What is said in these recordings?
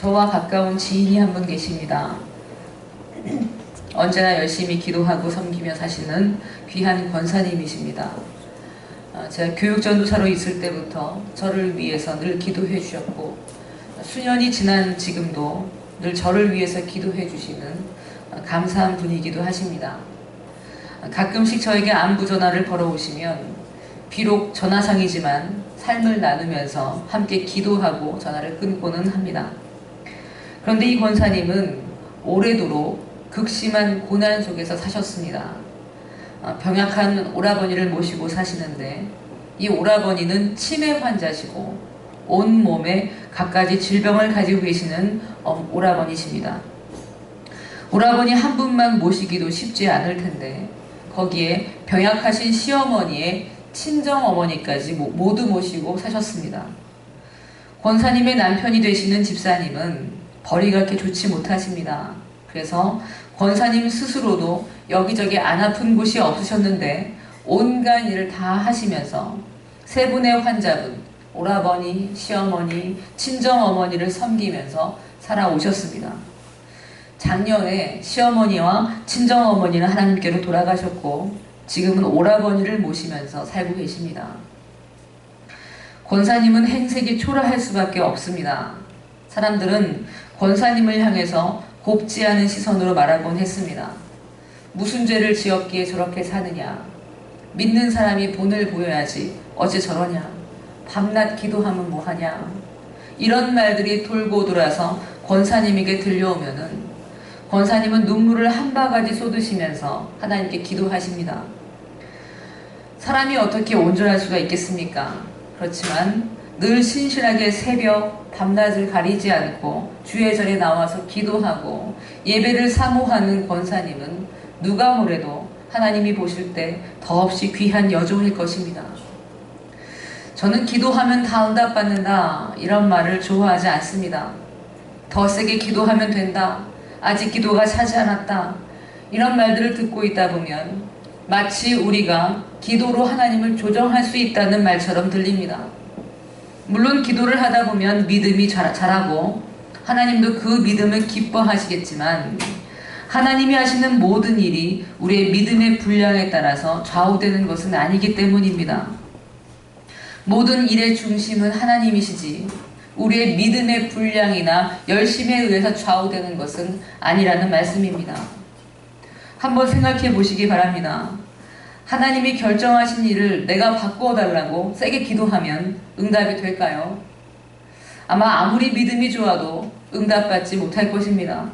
저와 가까운 지인이 한 분 계십니다. 언제나 열심히 기도하고 섬기며 사시는 귀한 권사님이십니다. 아, 제가 교육전도사로 있을 때부터 저를 위해서 늘 기도해 주셨고 수년이 지난 지금도 늘 저를 위해서 기도해 주시는 아, 감사한 분이기도 하십니다. 아, 가끔씩 저에게 안부 전화를 걸어오시면 비록 전화상이지만 삶을 나누면서 함께 기도하고 전화를 끊고는 합니다. 그런데 이 권사님은 오래도록 극심한 고난 속에서 사셨습니다. 아, 병약한 오라버니를 모시고 사시는데 이 오라버니는 치매 환자시고 온 몸에 갖가지 질병을 가지고 계시는 어, 오라버니십니다. 오라버니 한 분만 모시기도 쉽지 않을 텐데 거기에 병약하신 시어머니의 친정 어머니까지 모두 모시고 사셨습니다. 권사님의 남편이 되시는 집사님은 벌이 그렇게 좋지 못하십니다. 그래서 권사님 스스로도 여기저기 안 아픈 곳이 없으셨는데 온갖 일을 다 하시면서 세 분의 환자분, 오라버니, 시어머니, 친정어머니를 섬기면서 살아오셨습니다. 작년에 시어머니와 친정어머니는 하나님께로 돌아가셨고 지금은 오라버니를 모시면서 살고 계십니다. 권사님은 행색이 초라할 수밖에 없습니다. 사람들은 권사님을 향해서 곱지 않은 시선으로 말하곤 했습니다. 무슨 죄를 지었기에 저렇게 사느냐. 믿는 사람이 본을 보여야지. 어째 저러냐. 밤낮 기도하면 뭐하냐. 이런 말들이 돌고 돌아서 권사님에게 들려오면은 권사님은 눈물을 한 바가지 쏟으시면서 하나님께 기도하십니다. 사람이 어떻게 온전할 수가 있겠습니까? 그렇지만 늘 신실하게 새벽, 밤낮을 가리지 않고 주의 절에 나와서 기도하고 예배를 사모하는 권사님은 누가 뭐래도 하나님이 보실 때 더없이 귀한 여종일 것입니다. 저는 기도하면 다 응답받는다 이런 말을 좋아하지 않습니다. 더 세게 기도하면 된다. 아직 기도가 차지 않았다. 이런 말들을 듣고 있다 보면 마치 우리가 기도로 하나님을 조정할 수 있다는 말처럼 들립니다. 물론 기도를 하다 보면 믿음이 자라고 하나님도 그 믿음을 기뻐하시겠지만 하나님이 하시는 모든 일이 우리의 믿음의 분량에 따라서 좌우되는 것은 아니기 때문입니다. 모든 일의 중심은 하나님이시지 우리의 믿음의 분량이나 열심에 의해서 좌우되는 것은 아니라는 말씀입니다. 한번 생각해 보시기 바랍니다. 하나님이 결정하신 일을 내가 바꾸어 달라고 세게 기도하면 응답이 될까요? 아마 아무리 믿음이 좋아도 응답받지 못할 것입니다.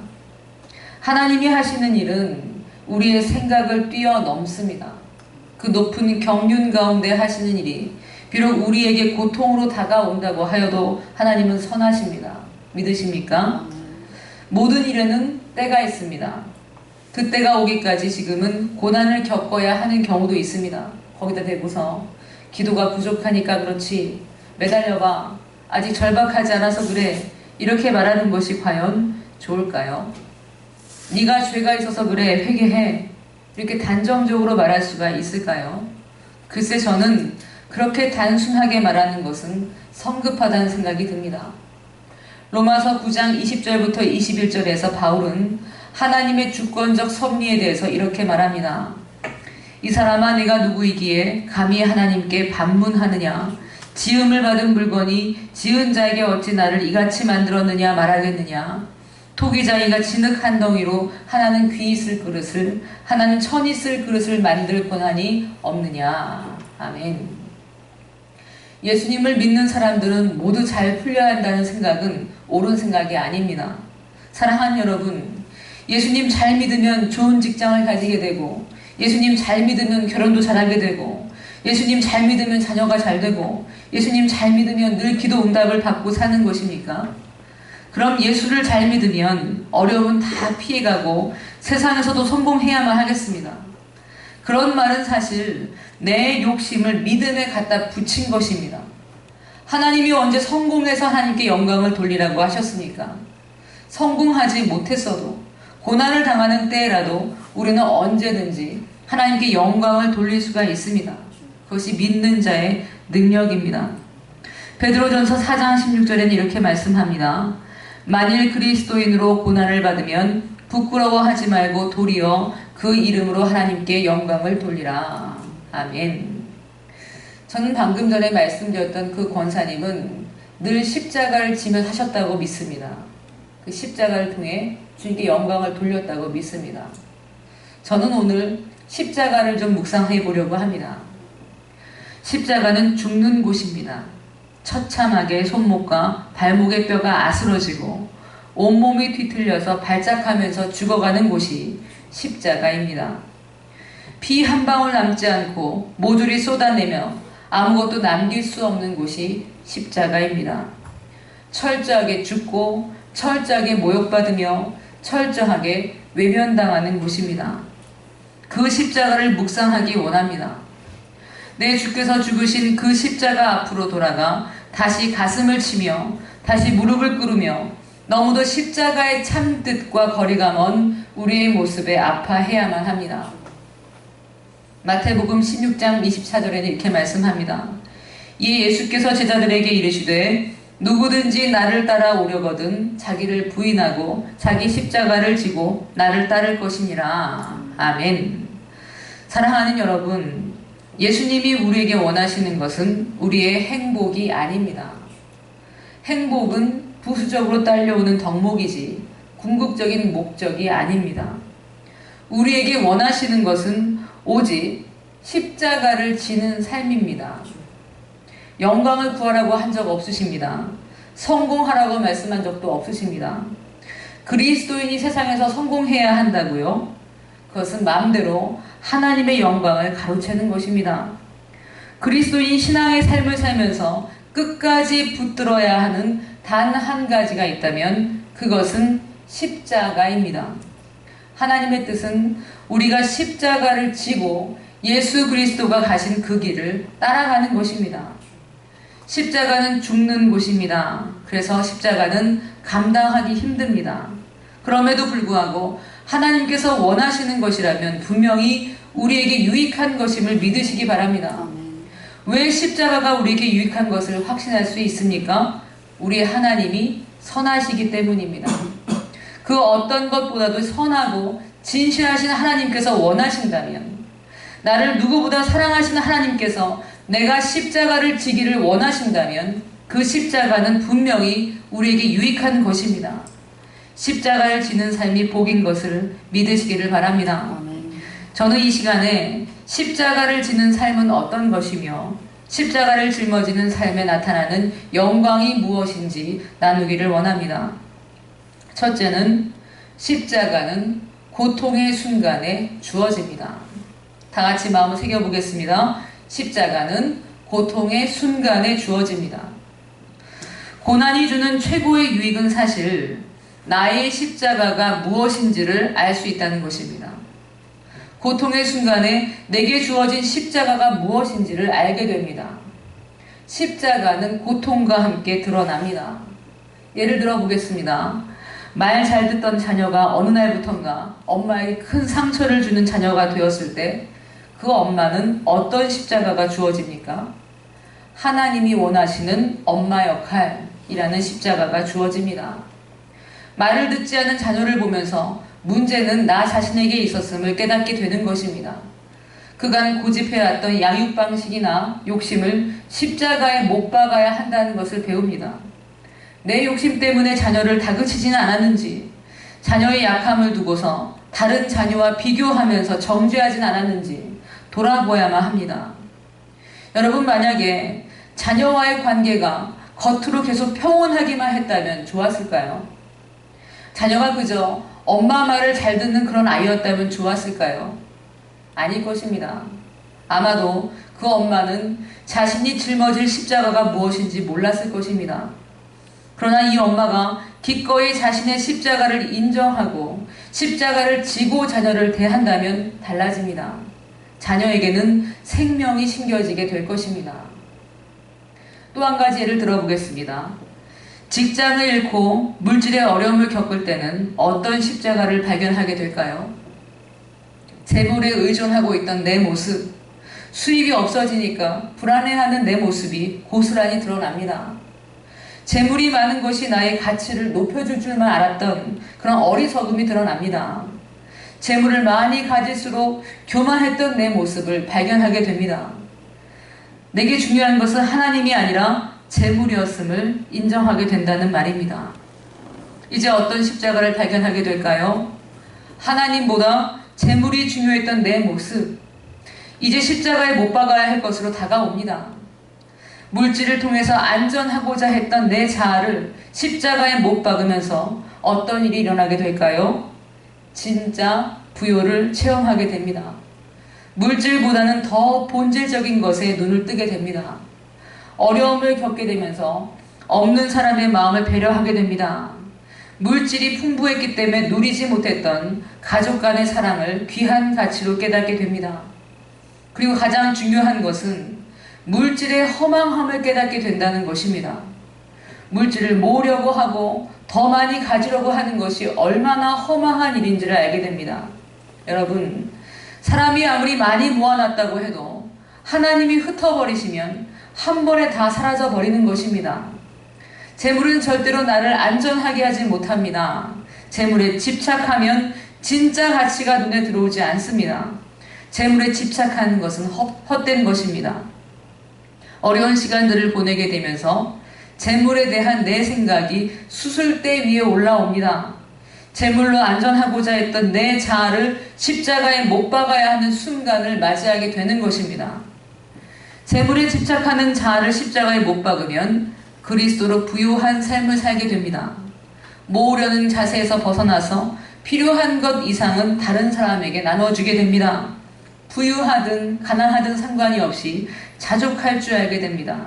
하나님이 하시는 일은 우리의 생각을 뛰어넘습니다. 그 높은 경륜 가운데 하시는 일이 비록 우리에게 고통으로 다가온다고 하여도 하나님은 선하십니다. 믿으십니까? 모든 일에는 때가 있습니다. 그때가 오기까지 지금은 고난을 겪어야 하는 경우도 있습니다. 거기다 대고서 기도가 부족하니까 그렇지 매달려봐 아직 절박하지 않아서 그래 이렇게 말하는 것이 과연 좋을까요? 네가 죄가 있어서 그래 회개해 이렇게 단정적으로 말할 수가 있을까요? 글쎄 저는 그렇게 단순하게 말하는 것은 성급하다는 생각이 듭니다. 로마서 9장 20절부터 21절에서 바울은 하나님의 주권적 섭리에 대해서 이렇게 말합니다. 이 사람아 내가 누구이기에 감히 하나님께 반문하느냐? 지음을 받은 물건이 지은 자에게 어찌 나를 이같이 만들었느냐 말하겠느냐? 토기자이가 진흙 한 덩이로 하나는 귀 있을 그릇을 하나는 천 있을 그릇을 만들 권한이 없느냐? 아멘. 예수님을 믿는 사람들은 모두 잘 풀려야 한다는 생각은 옳은 생각이 아닙니다. 사랑하는 여러분 예수님 잘 믿으면 좋은 직장을 가지게 되고 예수님 잘 믿으면 결혼도 잘하게 되고 예수님 잘 믿으면 자녀가 잘 되고 예수님 잘 믿으면 늘 기도 응답을 받고 사는 것입니까? 그럼 예수를 잘 믿으면 어려움은 다 피해가고 세상에서도 성공해야만 하겠습니다. 그런 말은 사실 내 욕심을 믿음에 갖다 붙인 것입니다. 하나님이 언제 성공해서 하나님께 영광을 돌리라고 하셨습니까? 성공하지 못했어도 고난을 당하는 때라도 우리는 언제든지 하나님께 영광을 돌릴 수가 있습니다. 그것이 믿는 자의 능력입니다. 베드로전서 4장 16절에는 이렇게 말씀합니다. 만일 그리스도인으로 고난을 받으면 부끄러워하지 말고 도리어 그 이름으로 하나님께 영광을 돌리라. 아멘. 저는 방금 전에 말씀드렸던 그 권사님은 늘 십자가를 지며 하셨다고 믿습니다. 그 십자가를 통해 주님께 영광을 돌렸다고 믿습니다. 저는 오늘 십자가를 좀 묵상해 보려고 합니다. 십자가는 죽는 곳입니다. 처참하게 손목과 발목의 뼈가 아스러지고 온몸이 뒤틀려서 발작하면서 죽어가는 곳이 십자가입니다. 피 한 방울 남지 않고 모조리 쏟아내며 아무것도 남길 수 없는 곳이 십자가입니다. 철저하게 죽고 철저하게 모욕받으며 철저하게 외면당하는 곳입니다. 그 십자가를 묵상하기 원합니다. 내 주께서 죽으신 그 십자가 앞으로 돌아가 다시 가슴을 치며 다시 무릎을 꿇으며 너무도 십자가의 참 뜻과 거리가 먼 우리의 모습에 아파해야만 합니다. 마태복음 16장 24절에는 이렇게 말씀합니다. 이 예수께서 제자들에게 이르시되 누구든지 나를 따라 오려거든 자기를 부인하고 자기 십자가를 지고 나를 따를 것이니라. 아멘. 사랑하는 여러분, 예수님이 우리에게 원하시는 것은 우리의 행복이 아닙니다. 행복은 부수적으로 딸려오는 덕목이지 궁극적인 목적이 아닙니다. 우리에게 원하시는 것은 오직 십자가를 지는 삶입니다. 영광을 구하라고 한 적 없으십니다. 성공하라고 말씀한 적도 없으십니다. 그리스도인이 세상에서 성공해야 한다고요? 그것은 마음대로 하나님의 영광을 가로채는 것입니다. 그리스도인 신앙의 삶을 살면서 끝까지 붙들어야 하는 단 한 가지가 있다면 그것은 십자가입니다. 하나님의 뜻은 우리가 십자가를 지고 예수 그리스도가 가신 그 길을 따라가는 것입니다. 십자가는 죽는 곳입니다. 그래서 십자가는 감당하기 힘듭니다. 그럼에도 불구하고 하나님께서 원하시는 것이라면 분명히 우리에게 유익한 것임을 믿으시기 바랍니다. 왜 십자가가 우리에게 유익한 것을 확신할 수 있습니까? 우리 하나님이 선하시기 때문입니다. 그 어떤 것보다도 선하고 진실하신 하나님께서 원하신다면 나를 누구보다 사랑하시는 하나님께서 내가 십자가를 지기를 원하신다면 그 십자가는 분명히 우리에게 유익한 것입니다. 십자가를 지는 삶이 복인 것을 믿으시기를 바랍니다. 저는 이 시간에 십자가를 지는 삶은 어떤 것이며 십자가를 짊어지는 삶에 나타나는 영광이 무엇인지 나누기를 원합니다. 첫째는 십자가는 고통의 순간에 주어집니다. 다 같이 마음을 새겨보겠습니다. 십자가는 고통의 순간에 주어집니다. 고난이 주는 최고의 유익은 사실 나의 십자가가 무엇인지를 알 수 있다는 것입니다. 고통의 순간에 내게 주어진 십자가가 무엇인지를 알게 됩니다. 십자가는 고통과 함께 드러납니다. 예를 들어 보겠습니다. 말 잘 듣던 자녀가 어느 날부턴가 엄마에게 큰 상처를 주는 자녀가 되었을 때 그 엄마는 어떤 십자가가 주어집니까? 하나님이 원하시는 엄마 역할이라는 십자가가 주어집니다. 말을 듣지 않은 자녀를 보면서 문제는 나 자신에게 있었음을 깨닫게 되는 것입니다. 그간 고집해왔던 양육 방식이나 욕심을 십자가에 못 박아야 한다는 것을 배웁니다. 내 욕심 때문에 자녀를 다그치지는 않았는지, 자녀의 약함을 두고서 다른 자녀와 비교하면서 정죄하진 않았는지 돌아보야만 합니다. 여러분 만약에 자녀와의 관계가 겉으로 계속 평온하기만 했다면 좋았을까요? 자녀가 그저 엄마 말을 잘 듣는 그런 아이였다면 좋았을까요? 아닐 것입니다. 아마도 그 엄마는 자신이 짊어질 십자가가 무엇인지 몰랐을 것입니다. 그러나 이 엄마가 기꺼이 자신의 십자가를 인정하고 십자가를 지고 자녀를 대한다면 달라집니다. 자녀에게는 생명이 심겨지게 될 것입니다. 또 한 가지 예를 들어보겠습니다. 직장을 잃고 물질의 어려움을 겪을 때는 어떤 십자가를 발견하게 될까요? 재물에 의존하고 있던 내 모습, 수입이 없어지니까 불안해하는 내 모습이 고스란히 드러납니다. 재물이 많은 것이 나의 가치를 높여줄 줄만 알았던 그런 어리석음이 드러납니다. 재물을 많이 가질수록 교만했던 내 모습을 발견하게 됩니다. 내게 중요한 것은 하나님이 아니라 재물이었음을 인정하게 된다는 말입니다. 이제 어떤 십자가를 발견하게 될까요? 하나님보다 재물이 중요했던 내 모습. 이제 십자가에 못 박아야 할 것으로 다가옵니다. 물질을 통해서 안전하고자 했던 내 자아를 십자가에 못 박으면서 어떤 일이 일어나게 될까요? 진짜 부요를 체험하게 됩니다. 물질보다는 더 본질적인 것에 눈을 뜨게 됩니다. 어려움을 겪게 되면서 없는 사람의 마음을 배려하게 됩니다. 물질이 풍부했기 때문에 누리지 못했던 가족 간의 사랑을 귀한 가치로 깨닫게 됩니다. 그리고 가장 중요한 것은 물질의 허망함을 깨닫게 된다는 것입니다. 물질을 모으려고 하고 더 많이 가지려고 하는 것이 얼마나 허망한 일인지를 알게 됩니다. 여러분, 사람이 아무리 많이 모아놨다고 해도 하나님이 흩어버리시면 한 번에 다 사라져 버리는 것입니다. 재물은 절대로 나를 안전하게 하지 못합니다. 재물에 집착하면 진짜 가치가 눈에 들어오지 않습니다. 재물에 집착하는 것은 헛된 것입니다. 어려운 시간들을 보내게 되면서 재물에 대한 내 생각이 수술대 위에 올라옵니다. 재물로 안전하고자 했던 내 자아를 십자가에 못 박아야 하는 순간을 맞이하게 되는 것입니다. 재물에 집착하는 자아를 십자가에 못 박으면 그리스도로 부유한 삶을 살게 됩니다. 모으려는 자세에서 벗어나서 필요한 것 이상은 다른 사람에게 나눠주게 됩니다. 부유하든 가난하든 상관이 없이 자족할 줄 알게 됩니다.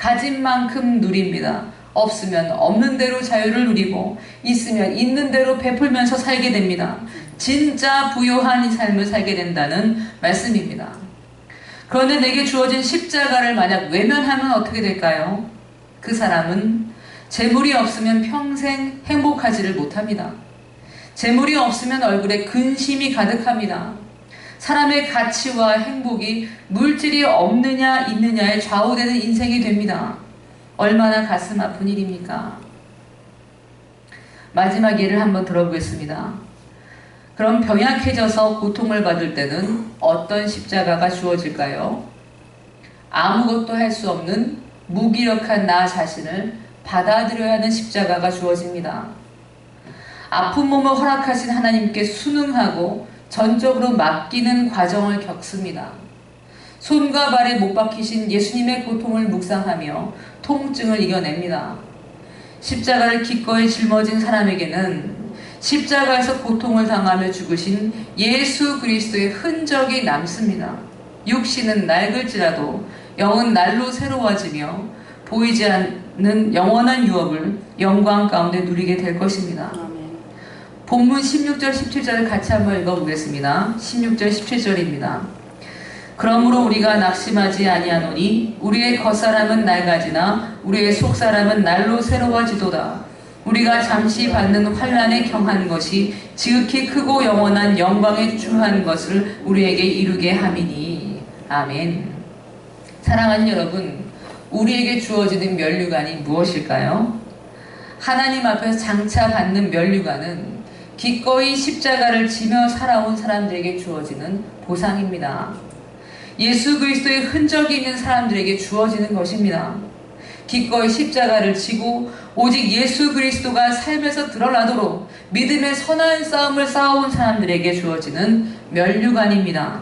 가진 만큼 누립니다. 없으면 없는 대로 자유를 누리고 있으면 있는 대로 베풀면서 살게 됩니다. 진짜 부유한 삶을 살게 된다는 말씀입니다. 그런데 내게 주어진 십자가를 만약 외면하면 어떻게 될까요? 그 사람은 재물이 없으면 평생 행복하지를 못합니다. 재물이 없으면 얼굴에 근심이 가득합니다. 사람의 가치와 행복이 물질이 없느냐 있느냐에 좌우되는 인생이 됩니다. 얼마나 가슴 아픈 일입니까? 마지막 예를 한번 들어보겠습니다. 그럼 병약해져서 고통을 받을 때는 어떤 십자가가 주어질까요? 아무것도 할 수 없는 무기력한 나 자신을 받아들여야 하는 십자가가 주어집니다. 아픈 몸을 허락하신 하나님께 순응하고 전적으로 맡기는 과정을 겪습니다. 손과 발에 못 박히신 예수님의 고통을 묵상하며 통증을 이겨냅니다. 십자가를 기꺼이 짊어진 사람에게는 십자가에서 고통을 당하며 죽으신 예수 그리스도의 흔적이 남습니다. 육신은 낡을지라도 영은 날로 새로워지며 보이지 않는 영원한 유업을 영광 가운데 누리게 될 것입니다. 본문 16절 17절을 같이 한번 읽어보겠습니다. 16절 17절입니다. 그러므로 우리가 낙심하지 아니하노니 우리의 겉사람은 낡아지나 우리의 속사람은 날로 새로워지도다. 우리가 잠시 받는 환란에 경한 것이 지극히 크고 영원한 영광에 주한 것을 우리에게 이루게 함이니. 아멘. 사랑하는 여러분, 우리에게 주어지는 면류관이 무엇일까요? 하나님 앞에서 장차 받는 면류관은 기꺼이 십자가를 지며 살아온 사람들에게 주어지는 보상입니다. 예수 그리스도의 흔적이 있는 사람들에게 주어지는 것입니다. 기꺼이 십자가를 지고 오직 예수 그리스도가 삶에서 드러나도록 믿음의 선한 싸움을 싸워온 사람들에게 주어지는 면류관입니다.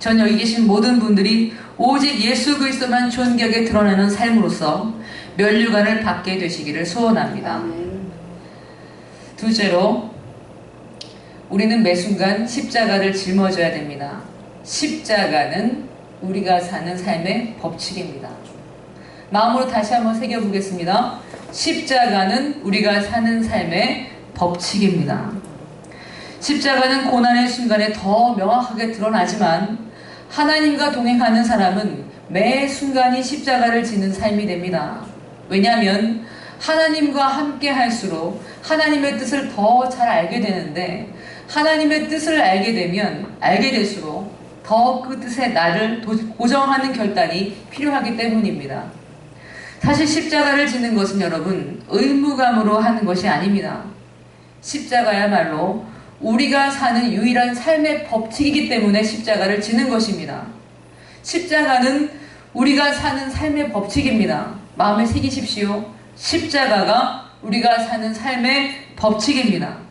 전 여기 계신 모든 분들이 오직 예수 그리스도만 존귀하게 드러나는 삶으로서 면류관을 받게 되시기를 소원합니다. 둘째로 우리는 매 순간 십자가를 짊어져야 됩니다. 십자가는 우리가 사는 삶의 법칙입니다. 마음으로 다시 한번 새겨보겠습니다. 십자가는 우리가 사는 삶의 법칙입니다. 십자가는 고난의 순간에 더 명확하게 드러나지만 하나님과 동행하는 사람은 매 순간이 십자가를 지는 삶이 됩니다. 왜냐하면 하나님과 함께 할수록 하나님의 뜻을 더 잘 알게 되는데 하나님의 뜻을 알게 되면 알게 될수록 더 그 뜻에 나를 고정하는 결단이 필요하기 때문입니다. 사실 십자가를 지는 것은 여러분 의무감으로 하는 것이 아닙니다. 십자가야말로 우리가 사는 유일한 삶의 법칙이기 때문에 십자가를 지는 것입니다. 십자가는 우리가 사는 삶의 법칙입니다. 마음에 새기십시오. 십자가가 우리가 사는 삶의 법칙입니다.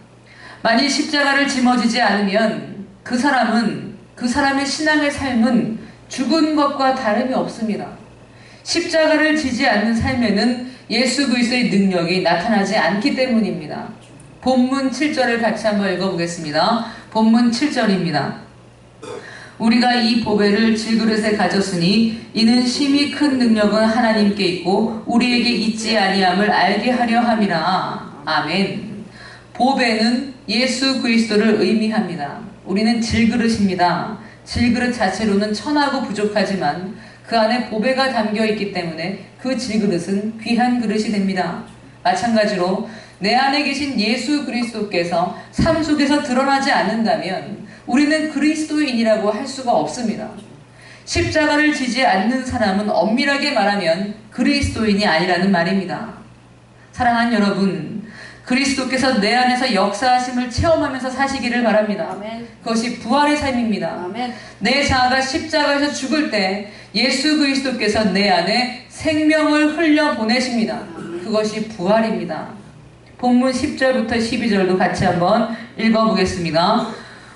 만일 십자가를 짊어지지 않으면 그 사람은 그 사람의 신앙의 삶은 죽은 것과 다름이 없습니다. 십자가를 지지 않는 삶에는 예수 그리스도의 능력이 나타나지 않기 때문입니다. 본문 7절을 같이 한번 읽어보겠습니다. 본문 7절입니다. 우리가 이 보배를 질그릇에 가졌으니 이는 심히 큰 능력은 하나님께 있고 우리에게 있지 아니함을 알게 하려 함이라. 아멘. 보배는 예수 그리스도를 의미합니다. 우리는 질그릇입니다. 질그릇 자체로는 천하고 부족하지만 그 안에 보배가 담겨 있기 때문에 그 질그릇은 귀한 그릇이 됩니다. 마찬가지로 내 안에 계신 예수 그리스도께서 삶 속에서 드러나지 않는다면 우리는 그리스도인이라고 할 수가 없습니다. 십자가를 지지 않는 사람은 엄밀하게 말하면 그리스도인이 아니라는 말입니다. 사랑하는 여러분, 그리스도께서 내 안에서 역사하심을 체험하면서 사시기를 바랍니다. 아멘. 그것이 부활의 삶입니다. 아멘. 내 자아가 십자가에서 죽을 때 예수 그리스도께서 내 안에 생명을 흘려 보내십니다. 그것이 부활입니다. 본문 10절부터 12절도 같이 한번 읽어보겠습니다.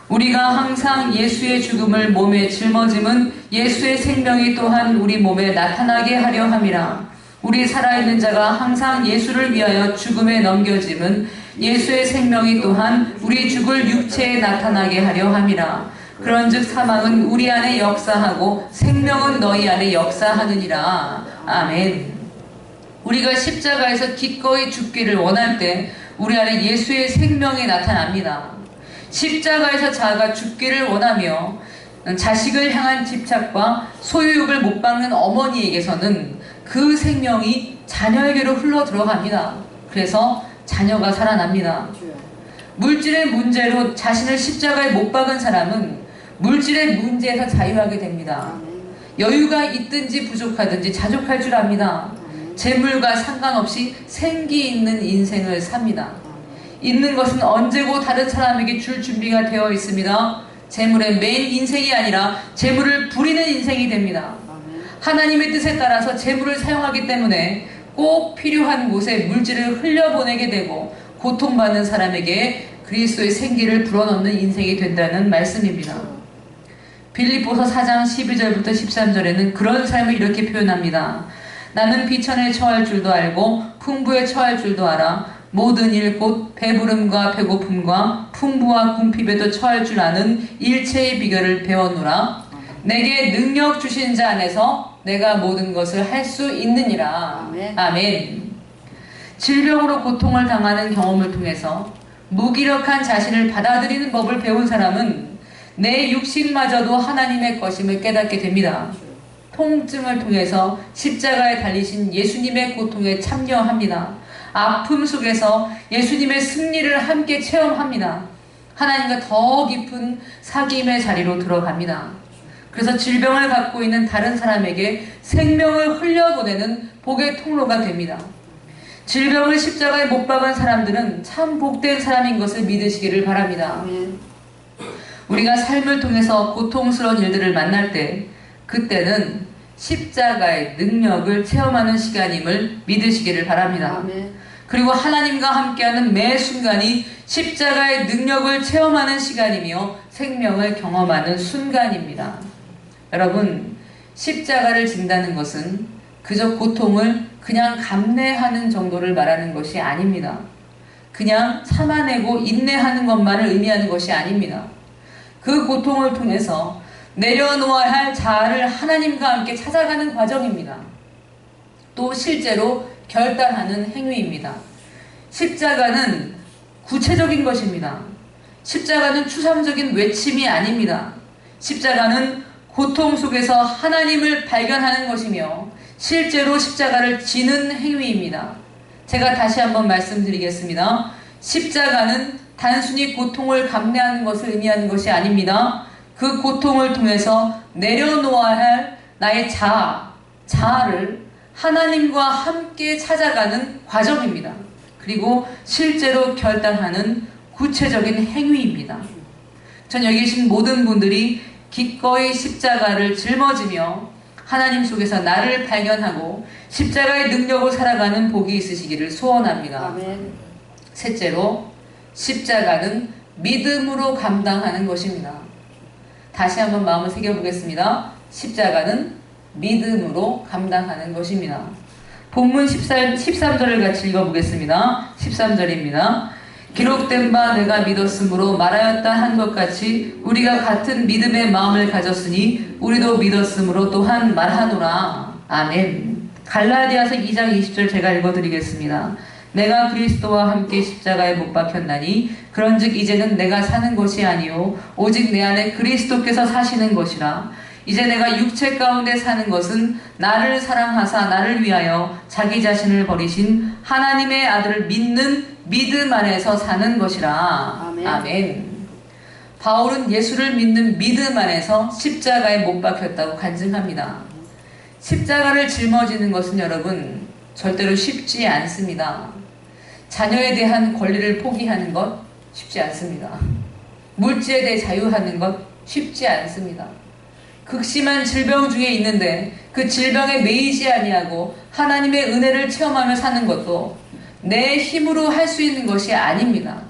우리가 항상 예수의 죽음을 몸에 짊어짐은 예수의 생명이 또한 우리 몸에 나타나게 하려 함이라. 우리 살아있는 자가 항상 예수를 위하여 죽음에 넘겨짐은 예수의 생명이 또한 우리 죽을 육체에 나타나게 하려 함이라. 그런즉 사망은 우리 안에 역사하고 생명은 너희 안에 역사하느니라. 아멘. 우리가 십자가에서 기꺼이 죽기를 원할 때 우리 안에 예수의 생명이 나타납니다. 십자가에서 자아가 죽기를 원하며 자식을 향한 집착과 소유욕을 못 박는 어머니에게서는 그 생명이 자녀에게로 흘러 들어갑니다. 그래서 자녀가 살아납니다. 물질의 문제로 자신을 십자가에 못 박은 사람은 물질의 문제에서 자유하게 됩니다. 여유가 있든지 부족하든지 자족할 줄 압니다. 재물과 상관없이 생기 있는 인생을 삽니다. 있는 것은 언제고 다른 사람에게 줄 준비가 되어 있습니다. 재물의 메인 인생이 아니라 재물을 부리는 인생이 됩니다. 하나님의 뜻에 따라서 재물을 사용하기 때문에 꼭 필요한 곳에 물질을 흘려보내게 되고 고통받는 사람에게 그리스도의 생기를 불어넣는 인생이 된다는 말씀입니다. 빌립보서 4장 12절부터 13절에는 그런 삶을 이렇게 표현합니다. 나는 비천에 처할 줄도 알고 풍부에 처할 줄도 알아 모든 일 곧 배부름과 배고픔과 풍부와 궁핍에도 처할 줄 아는 일체의 비결을 배웠노라. 내게 능력 주신 자 안에서 내가 모든 것을 할 수 있느니라. 아멘. 아멘. 질병으로 고통을 당하는 경험을 통해서 무기력한 자신을 받아들이는 법을 배운 사람은 내 육신마저도 하나님의 것임을 깨닫게 됩니다. 통증을 통해서 십자가에 달리신 예수님의 고통에 참여합니다. 아픔 속에서 예수님의 승리를 함께 체험합니다. 하나님과 더 깊은 사귐의 자리로 들어갑니다. 그래서 질병을 갖고 있는 다른 사람에게 생명을 흘려보내는 복의 통로가 됩니다. 질병을 십자가에 못 박은 사람들은 참 복된 사람인 것을 믿으시기를 바랍니다. 우리가 삶을 통해서 고통스러운 일들을 만날 때 그때는 십자가의 능력을 체험하는 시간임을 믿으시기를 바랍니다. 아멘. 그리고 하나님과 함께하는 매 순간이 십자가의 능력을 체험하는 시간이며 생명을 경험하는 순간입니다. 여러분, 십자가를 진다는 것은 그저 고통을 그냥 감내하는 정도를 말하는 것이 아닙니다. 그냥 참아내고 인내하는 것만을 의미하는 것이 아닙니다. 그 고통을 통해서 내려놓아야 할 자아를 하나님과 함께 찾아가는 과정입니다. 또 실제로 결단하는 행위입니다. 십자가는 구체적인 것입니다. 십자가는 추상적인 외침이 아닙니다. 십자가는 고통 속에서 하나님을 발견하는 것이며 실제로 십자가를 지는 행위입니다. 제가 다시 한번 말씀드리겠습니다. 십자가는 단순히 고통을 감내하는 것을 의미하는 것이 아닙니다. 그 고통을 통해서 내려놓아야 할 나의 자아, 자아를 하나님과 함께 찾아가는 과정입니다. 그리고 실제로 결단하는 구체적인 행위입니다. 전 여기 계신 모든 분들이 기꺼이 십자가를 짊어지며 하나님 속에서 나를 발견하고 십자가의 능력으로 살아가는 복이 있으시기를 소원합니다. 아멘. 셋째로 십자가는 믿음으로 감당하는 것입니다. 다시 한번 마음을 새겨보겠습니다. 십자가는 믿음으로 감당하는 것입니다. 본문 13, 13절을 같이 읽어보겠습니다. 13절입니다. 기록된 바 내가 믿었으므로 말하였다 한 것 같이 우리가 같은 믿음의 마음을 가졌으니 우리도 믿었으므로 또한 말하노라. 아멘. 갈라디아서 2장 20절 제가 읽어드리겠습니다. 내가 그리스도와 함께 십자가에 못 박혔나니 그런즉 이제는 내가 사는 것이 아니요 오직 내 안에 그리스도께서 사시는 것이라 이제 내가 육체 가운데 사는 것은 나를 사랑하사 나를 위하여 자기 자신을 버리신 하나님의 아들을 믿는 믿음 안에서 사는 것이라 아멘. 아멘. 바울은 예수를 믿는 믿음 안에서 십자가에 못 박혔다고 간증합니다. 십자가를 짊어지는 것은 여러분 절대로 쉽지 않습니다. 자녀에 대한 권리를 포기하는 것 쉽지 않습니다. 물질에 대해 자유하는 것 쉽지 않습니다. 극심한 질병 중에 있는데 그 질병에 매이지 아니하고 하나님의 은혜를 체험하며 사는 것도 내 힘으로 할 수 있는 것이 아닙니다.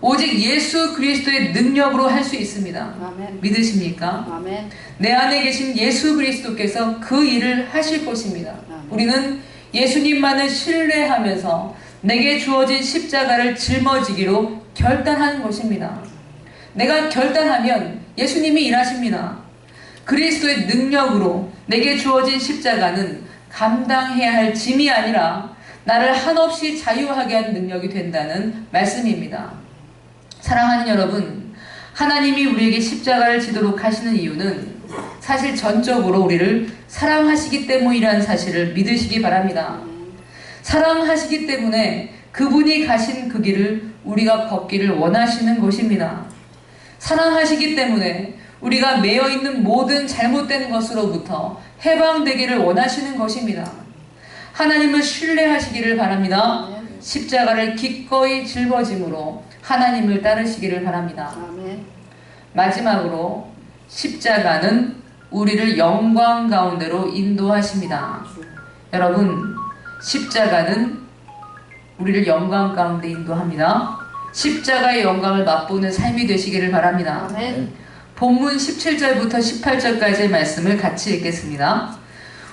오직 예수 그리스도의 능력으로 할 수 있습니다. 아멘. 믿으십니까? 아멘. 내 안에 계신 예수 그리스도께서 그 일을 하실 것입니다. 우리는 예수님만을 신뢰하면서 내게 주어진 십자가를 짊어지기로 결단하는 것입니다. 내가 결단하면 예수님이 일하십니다. 그리스도의 능력으로 내게 주어진 십자가는 감당해야 할 짐이 아니라 나를 한없이 자유하게 하는 능력이 된다는 말씀입니다. 사랑하는 여러분, 하나님이 우리에게 십자가를 지도록 하시는 이유는 사실 전적으로 우리를 사랑하시기 때문이라는 사실을 믿으시기 바랍니다. 사랑하시기 때문에 그분이 가신 그 길을 우리가 걷기를 원하시는 것입니다. 사랑하시기 때문에 우리가 매여 있는 모든 잘못된 것으로부터 해방되기를 원하시는 것입니다. 하나님을 신뢰하시기를 바랍니다. 십자가를 기꺼이 짊어짐으로 하나님을 따르시기를 바랍니다. 마지막으로 십자가는 우리를 영광 가운데로 인도하십니다. 여러분, 십자가는 우리를 영광 가운데 인도합니다. 십자가의 영광을 맛보는 삶이 되시기를 바랍니다. 아멘. 본문 17절부터 18절까지의 말씀을 같이 읽겠습니다.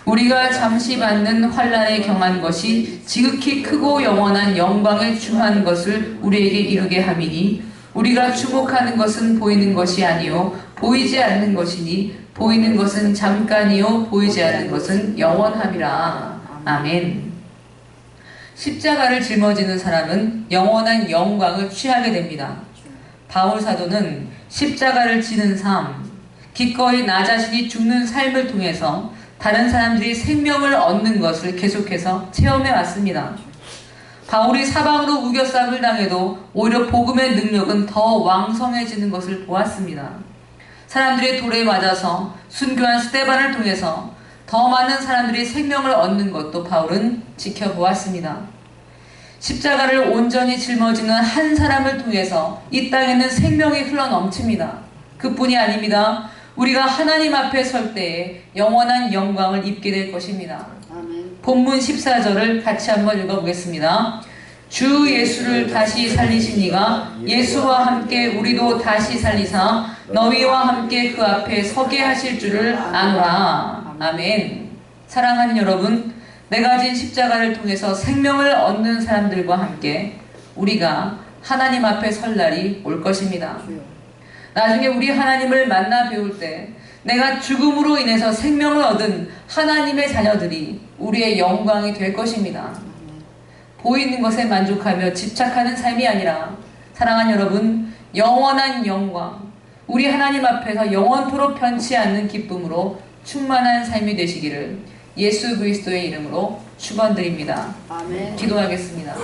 우리가 잠시 받는 환란에 경한 것이 지극히 크고 영원한 영광에 주한 것을 우리에게 이루게 함이니 우리가 주목하는 것은 보이는 것이 아니요 보이지 않는 것이니 보이는 것은 잠깐이요 보이지 않는 것은 영원함이라. 아멘. 십자가를 짊어지는 사람은 영원한 영광을 취하게 됩니다. 바울 사도는 십자가를 지는 삶, 기꺼이 나 자신이 죽는 삶을 통해서 다른 사람들이 생명을 얻는 것을 계속해서 체험해 왔습니다. 바울이 사방으로 우겨쌈을 당해도 오히려 복음의 능력은 더 왕성해지는 것을 보았습니다. 사람들의 돌에 맞아서 순교한 스테반을 통해서 더 많은 사람들이 생명을 얻는 것도 바울은 지켜보았습니다. 십자가를 온전히 짊어지는 한 사람을 통해서 이 땅에는 생명이 흘러 넘칩니다. 그뿐이 아닙니다. 우리가 하나님 앞에 설 때에 영원한 영광을 입게 될 것입니다. 아멘. 본문 14절을 같이 한번 읽어보겠습니다. 주 예수를 다시 살리시니가 예수와 함께 우리도 다시 살리사 너희와 함께 그 앞에 서게 하실 줄을 아노라. 아멘. 사랑하는 여러분, 내가 진 십자가를 통해서 생명을 얻는 사람들과 함께 우리가 하나님 앞에 설 날이 올 것입니다. 나중에 우리 하나님을 만나 배울 때 내가 죽음으로 인해서 생명을 얻은 하나님의 자녀들이 우리의 영광이 될 것입니다. 보이는 것에 만족하며 집착하는 삶이 아니라 사랑하는 여러분 영원한 영광 우리 하나님 앞에서 영원토록 변치 않는 기쁨으로 충만한 삶이 되시기를 예수 그리스도의 이름으로 축원드립니다. 아멘. 기도하겠습니다.